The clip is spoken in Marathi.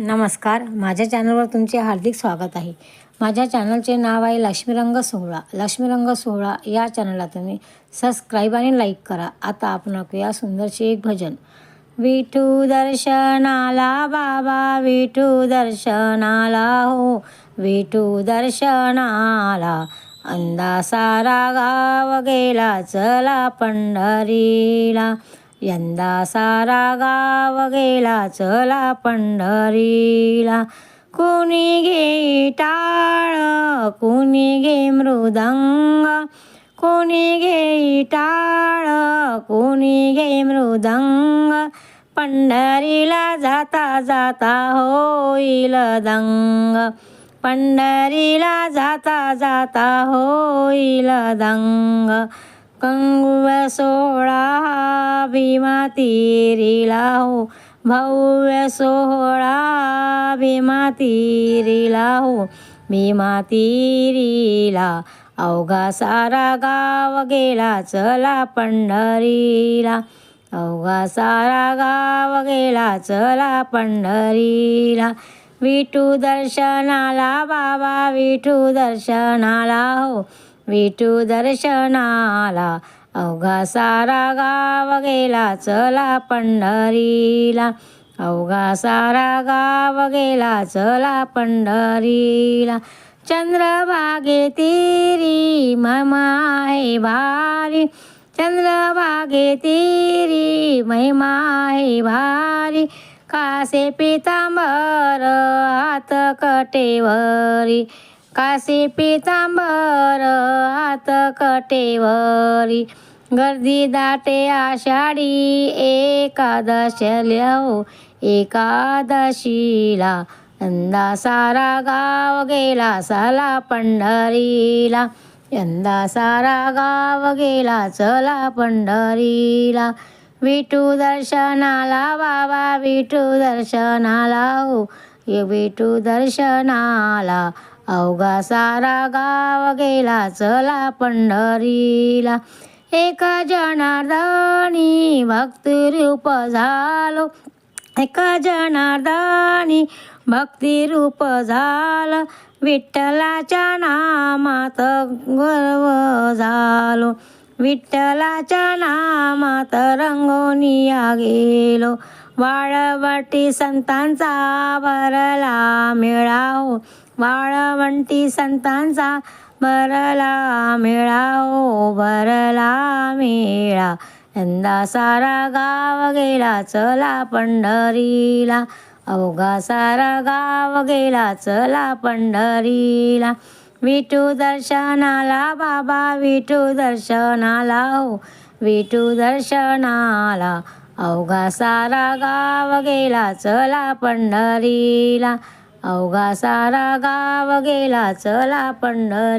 नमस्कार माझ्या चॅनलवर तुमचे हार्दिक स्वागत आहे. माझ्या चॅनलचे नाव आहे लक्ष्मीरंग सोहळा. लक्ष्मीरंग सोहळा या चॅनलला तुम्ही सबस्क्राईब आणि लाईक करा. आता आपण ऐकूया सुंदरशी एक भजन. विठू दर्शनाला बाबा विठू दर्शनाला हो. विठू दर्शनाला अंदा सारा गाव गेला चला पंढरीला. यंदा सारा गाव गेला चला पंढरीला. कुणी घे टाळ कुणी घे मृदंग. कुणी घे टाळ कुणी घे मृदंग. पंढरीला जाता जाता होईल दंग. पंढरीला जाता जाता होईल दंग. कंगव सोहळा भीमा तिरीला हो. भव्य सोहळा भीमा तिरीला हो. भीमा तिरिला अवघा सारा गाव गेला चला पंढरीला. अवघा सारा गाव गेला चला पंढरीला. विठू दर्शनाला बाबा विठू दर्शनाला हो. विठू दर्शनाला अवघा सारा गाव गेला चला पंढरीला. अवघा सारा गाव गेला चला पंढरीला. चंद्रभागे तिरी महिमा आहे भारी. चंद्रभागे तिरी महिमा आहे भारी. कासे पितांबर हात कटेवरी कासे पितांबर हात कटेवरी गर्दी दाटे आषाढी एकादशल्या हो एकादशीला यंदा सारा गाव गेला साला पंढरीला यंदा सारा गाव गेला चला पंढरीला. विठू दर्शनाला बाबा विठू दर्शनाला हो विठू दर्शनाला अवघा सारा गाव गेला चला पंढरीला. एका जनार्दानी भक्तिरूप झालो. एका जनार्दानी भक्तिरूप झालं. विठ्ठलाच्या नामात गर्व झालो. विठ्ठलाच्या नामात रंगोनिया गेलो वाळवटी संतांचा भरला मेळा वाळवंटी संतांचा भरला मेळा हो भरला मेळा. यंदा सारा गाव गेला चला पंढरीला. अवघा सारा गाव गेला चला पंढरीला. विठू दर्शनाला बाबा विठू दर्शनाला हो विठू दर्शनाला अवघा सारा गाव गेला चला पंढरीला. अवघा सारा गाव गेला चला पंढरी